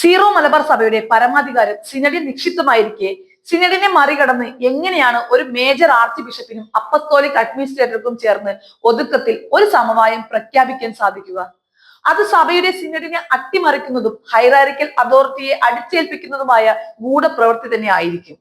Zero Malabar സഭയുടെ പരമാധികാരം സിനഡിൽ നിക്ഷിപ്തമായിരിക്കെ സിനഡിനെ മറികടന്ന് എങ്ങനെയാണ് ഒരു മേജർ ആർച്ച് ബിഷപ്പിനും അപ്പസ്തോലിക് അഡ്മിനിസ്ട്രേറ്റർക്കും ചേർന്ന് ഒതുക്കത്തിൽ ഒരു സമവായം പ്രഖ്യാപിക്കാൻ സാധിക്കുക? അത് സഭയുടെ സിനഡിനെ അട്ടിമറിക്കുന്നതും ഹൈറാരിക്കൽ അതോറിറ്റിയെ അടിച്ചേൽപ്പിക്കുന്നതുമായ ഗൂഢപ്രവൃത്തി തന്നെ ആയിരിക്കും.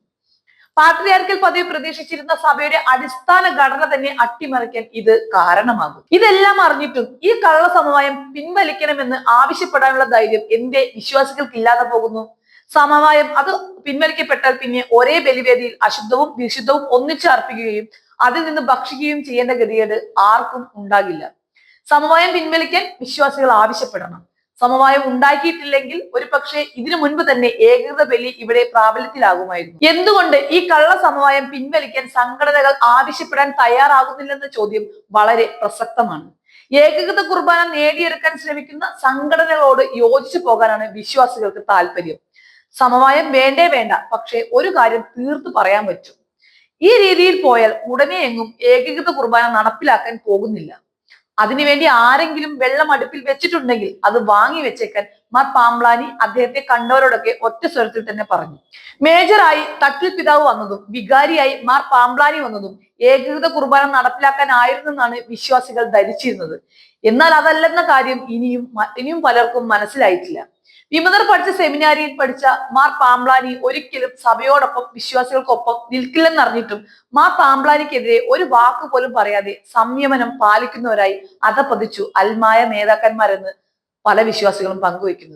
പാട്രിയാർക്കൽ പദവി പ്രതീക്ഷിച്ചിരുന്ന സഭയുടെ അടിസ്ഥാന ഘടന തന്നെ അട്ടിമറിക്കാൻ ഇത് കാരണമാകും. ഇതെല്ലാം അറിഞ്ഞിട്ടും ഈ കള്ള സമവായം പിൻവലിക്കണമെന്ന് ആവശ്യപ്പെടാനുള്ള ധൈര്യം എന്റെ വിശ്വാസികൾക്ക് ഇല്ലാതെ പോകുന്നു. സമവായം അത് പിൻവലിക്കപ്പെട്ടാൽ പിന്നെ ഒരേ ബലിവേദിയിൽ അശുദ്ധവും വിശുദ്ധവും ഒന്നിച്ച് അർപ്പിക്കുകയും അതിൽ നിന്ന് ഭക്ഷിക്കുകയും ചെയ്യേണ്ട ഗതികേട് ആർക്കും ഉണ്ടാകില്ല. സമവായം പിൻവലിക്കാൻ വിശ്വാസികൾ ആവശ്യപ്പെടണം. സമവായം ഉണ്ടാക്കിയിട്ടില്ലെങ്കിൽ ഒരു പക്ഷേ ഇതിനു മുൻപ് തന്നെ ഏകൃത ബലി ഇവിടെ പ്രാബല്യത്തിലാകുമായിരുന്നു. എന്തുകൊണ്ട് ഈ കള്ള സമവായം പിൻവലിക്കാൻ സംഘടനകൾ ആവശ്യപ്പെടാൻ തയ്യാറാകുന്നില്ലെന്ന ചോദ്യം വളരെ പ്രസക്തമാണ്. ഏകീകൃത കുർബാന നേടിയെടുക്കാൻ ശ്രമിക്കുന്ന സംഘടനകളോട് യോജിച്ചു പോകാനാണ് വിശ്വാസികൾക്ക് താല്പര്യം. സമവായം വേണ്ടേ വേണ്ട പക്ഷേ ഒരു കാര്യം തീർത്തു പറയാൻ പറ്റും. ഈ രീതിയിൽ പോയാൽ ഉടനെ എങ്ങും ഏകീകൃത കുർബാന നടപ്പിലാക്കാൻ പോകുന്നില്ല. അതിനുവേണ്ടി ആരെങ്കിലും വെള്ളം അടുപ്പിൽ വെച്ചിട്ടുണ്ടെങ്കിൽ അത് വാങ്ങി വെച്ചേക്കാൻ മാർ പാംബ്ലാനി അദ്ദേഹത്തെ കണ്ടവരോടൊക്കെ ഒറ്റ സ്വരത്തിൽ തന്നെ പറഞ്ഞു. മേജറായി തട്ടിൽ പിതാവ് വന്നതും വികാരിയായി മാർ പാംബ്ലാനി വന്നതും ഏകീകൃത കുർബാന നടപ്പിലാക്കാനായിരുന്നെന്നാണ് വിശ്വാസികൾ ധരിച്ചിരുന്നത്. എന്നാൽ അതല്ലെന്ന കാര്യം ഇനിയും ഇനിയും പലർക്കും മനസ്സിലായിട്ടില്ല. വിമതർ പഠിച്ച സെമിനാരിയിൽ പഠിച്ച മാർ പാംബ്ലാനി ഒരിക്കലും സഭയോടൊപ്പം വിശ്വാസികൾക്കൊപ്പം നിൽക്കില്ലെന്നറിഞ്ഞിട്ടും മാർ പാംബ്ലാനിക്കെതിരെ ഒരു വാക്ക് പോലും പറയാതെ സംയമനം പാലിക്കുന്നവരായി അധപതിച്ചു അൽമായ നേതാക്കന്മാരെന്ന് പല വിശ്വാസികളും പങ്കുവെക്കുന്നത്